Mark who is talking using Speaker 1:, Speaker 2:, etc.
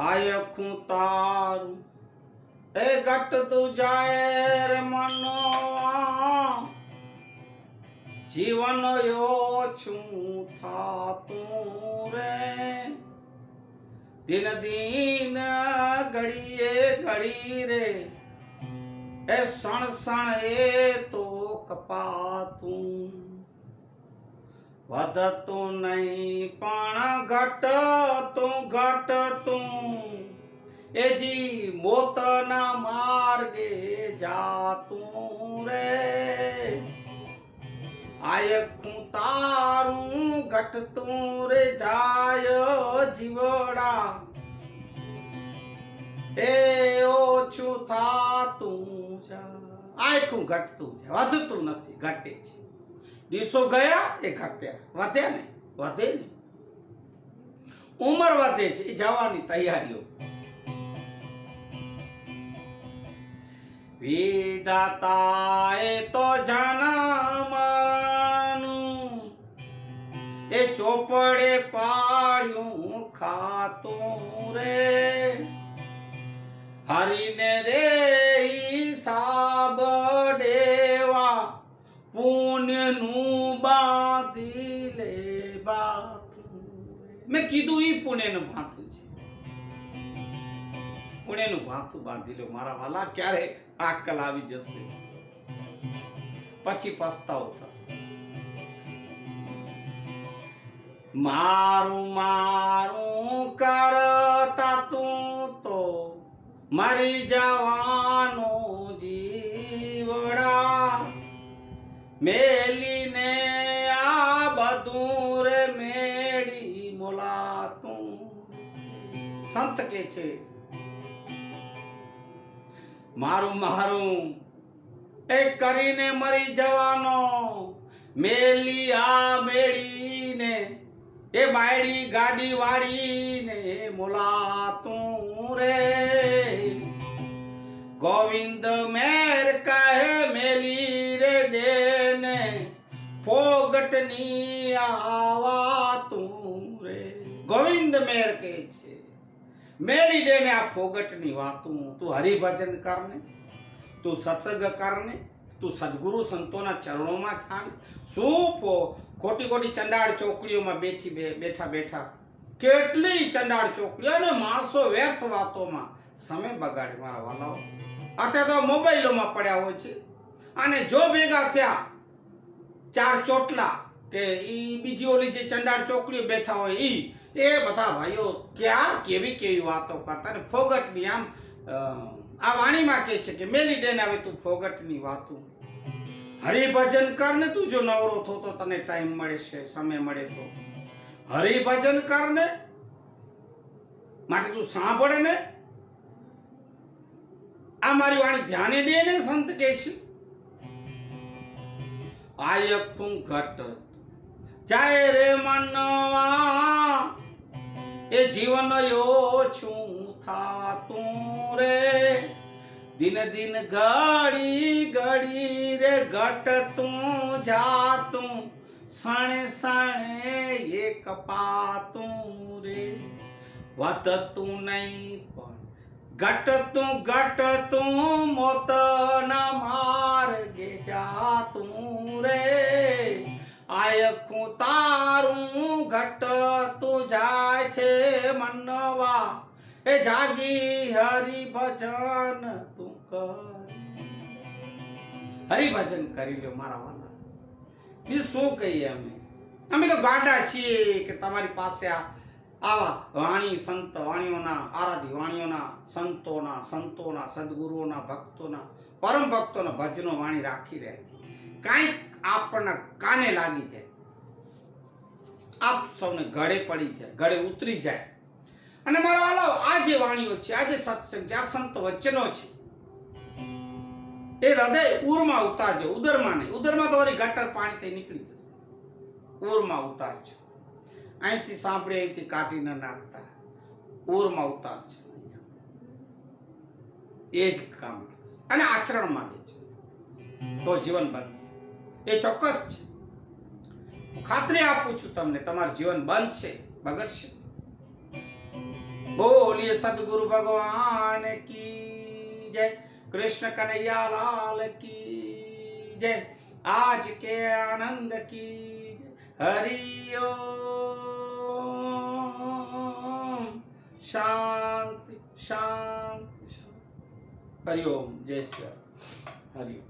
Speaker 1: આયખું તારું. એ ઘટતું જાય રે મનો જીવન છું થાતું રે. દિન દિન ઘડીએ ઘડી રે. એ સણ સણ એ તો કપાતું. વધતું નહીં, પણ ઘટતું ઘટતું. એ જી મોતના માર્ગે જાતું રે. આયખું તારું ઘટતું રે, જાય જીવડા. એ ઓછું થાતું આયખું ઘટતું છે, વધતું નથી, ઘટે છે. દિવસો ગયા એ ઘટ્યા વધ્યા ને વધે ને ઉંમર વધે છે જવાની તૈયારીઓ. વિધાતાએ તો જન્મનું એ ચોપડે પાડ્યું ખાતું રે. હરીને રે હિસાબ દેવા પુણ્યનું કીધું એ પુણેનું ભાથું છે. પુણેનું ભાથું બાંધી લો મારા વાલા, ક્યારે આકલ આવી જશે? પછી પસ્તાવો થશે. મારું મારું કરતા તું તો મરી જવાનો જીવડા. મેલીને સંત કે છે, મારું મારું, એ કરીને મરી જવાનો, મેલી આ મેળીને, એ બાયડી ગાડી વાળીને મોલાતું રે. ગોવિંદ મેર કહે, મેલી રે ડેને, ફોગટની આવાતું રે. ગોવિંદ મેર કહે છે મેલી ડેને આ ફોગટની વાતું તું હરિભજન કરને, તું સત્સંગ કરને, તું સદગુરુ સંતોના ચરણોમાં છાન. શું ફો ખોટી ખોટી ચંડાળ ચોકડીઓમાં બેઠી બેઠા બેઠા. કેટલી ચંડાળ ચોકડીઓ અને માણસો વ્યર્થ વાતોમાં સમય બગાડે મારા વાલાઓ. અત્યારે તો મોબાઈલોમાં પડ્યા હોય છે. અને જો ભેગા થયા, ચાર ચોટલા કે એ બીજી ઓલી જે ચંડાળ ચોકડીઓ બેઠા હોય, ઈ એ બધા ભાઈઓ ક્યાં કેવી કેવી વાતો કરતા ને ફોગટની આમ આ વાણીમાં કે છે કે મેલી ડેન આવે તું ફોગટની વાતો. હરિભજન કર ને તું જો નવરો થો તો તને ટાઈમ મળે છે, સમય મળે તો. હરિભજન કર ને, માટે તું સાંભળે ને. આ મારી વાણી ધ્યાને દે ને સંત કે છે. આયખું ઘટ જાય રે મનવા એ જીવન છું થાતું રે. દિન દિન ઘડી ઘડી રે ઘટતું જાતું. સણે સણે એ કપાતું રે. વધતું નહીં પણ ઘટતું ઘટતું મોતના માર્ગે જાતું એ જાગી હરિભજન તું કર. હરિભજન કરી લ્યો મારા વાલા. બીજું શું કહીએ અમે? અમે તો ગાડા છીએ કે તમારી પાસે આ આવા વાણી સંત વાણીઓના, આરાધી વાણીઓના, સંતોના સંતોના, સદગુરુઓના, ભક્તોના, પરમ ભક્તોના ભજનો વાણી રાખી રહ્યા છે કાંઈક આપણને કાને લાગી જાય? આપ સૌને ગળે પડી જાય, ગળે ઉતરી જાય. અને મારા વાલાઓ આ જે વાણીઓ છે, આ જે સત્સંગ છે, આ સંત વચનો છે, એ હૃદય ઉરમાં ઉતારજો, ઉદરમાં નહીં. ઉદરમાં તમારી ગટર પાણી થઈ નીકળી જશે. ઉરમાં ઉતારજો. અહીંથી સાંભળી, અહીંથી કાઢી ન નાખતા. ઉરમાં ઉતારજો. એ જ કામ. અને આચરણમાં લેજો. તો જીવન બનશે. એ ચોક્કસ છે. હું ખાતરી આપું છું તમને, તમારું જીવન બનશે, બગડશે. બોલીએ સદગુરુ ભગવાન કી જય, કૃષ્ણ કનૈયા લાલ કી જય, આજ કે આનંદ કી જય હરિ ઓમ શાંતિ શાંતિ શાંતિ. હરિ ઓમ, જય શ્રી રામ. હરિ ઓમ